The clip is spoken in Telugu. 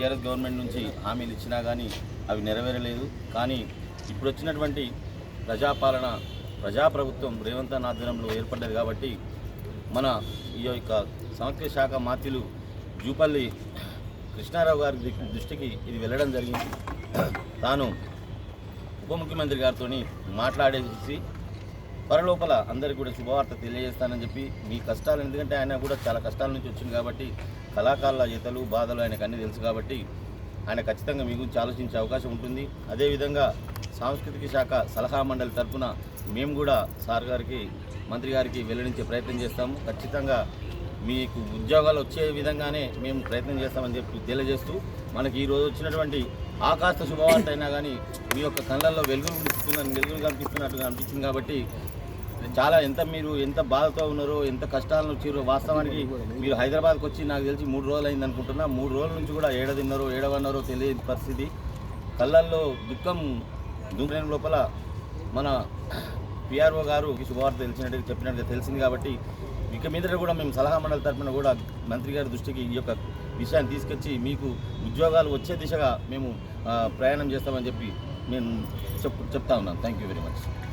టీఆర్ఎస్ గవర్నమెంట్ నుంచి హామీలు ఇచ్చినా కానీ అవి నెరవేరలేదు. కానీ ఇప్పుడు వచ్చినటువంటి ప్రజాపాలన ప్రజాప్రభుత్వం రేవంత్ ఆధ్వర్యంలో ఏర్పడ్డది కాబట్టి మన ఈ యొక్క సమగ్ర శాఖ మాత్యులు జూపల్లి కృష్ణారావు గారి దృష్టికి ఇది వెళ్ళడం జరిగింది. తాను ఉప ముఖ్యమంత్రి గారితో మాట్లాడేసి పరలోపల అందరికీ కూడా శుభవార్త తెలియజేస్తానని చెప్పి మీ కష్టాలు ఎందుకంటే ఆయన కూడా చాలా కష్టాల నుంచి వచ్చింది కాబట్టి కళాకారుల ఈతలు బాధలు ఆయనకు అన్నీ తెలుసు కాబట్టి ఆయన ఖచ్చితంగా మీ గురించి ఆలోచించే అవకాశం ఉంటుంది. అదేవిధంగా సాంస్కృతిక శాఖ సలహా మండలి తరఫున మేము కూడా సార్ గారికి మంత్రి గారికి వెల్లడించే ప్రయత్నం చేస్తాము. ఖచ్చితంగా మీకు ఉద్యోగాలు వచ్చే విధంగానే మేము ప్రయత్నం చేస్తామని చెప్పి తెలియజేస్తూ మనకి ఈ రోజు వచ్చినటువంటి ఆకాశ శుభవార్త అయినా కానీ మీ యొక్క కళ్ళల్లో వెలుగులు కనిపిస్తున్న వెలుగులు కనిపిస్తున్నట్టుగా అనిపించింది కాబట్టి చాలా ఎంత మీరు ఎంత బాధతో ఉన్నారో ఎంత కష్టాలను వచ్చారో వాస్తవానికి మీరు హైదరాబాద్కి వచ్చి నాకు తెలిసి మూడు రోజులు అయింది అనుకుంటున్నా. మూడు రోజుల నుంచి కూడా ఏడ తిన్నారో తెలియని పరిస్థితి. కళ్ళల్లో దుఃఖం దుంపడం లోపల మన పిఆర్ఓ గారు శుభవార్త తెలిసినట్టుగా చెప్పినట్టుగా తెలిసింది కాబట్టి ఇక మీద కూడా మేము సలహా మండలి తరఫున కూడా మంత్రి గారి దృష్టికి ఈ యొక్క విషయాన్ని తీసుకొచ్చి మీకు ఉద్యోగాలు వచ్చే దిశగా మేము ప్రయాణం చేస్తామని చెప్పి నేను చెప్ చెప్తా ఉన్నాను థ్యాంక్ యూ వెరీ మచ్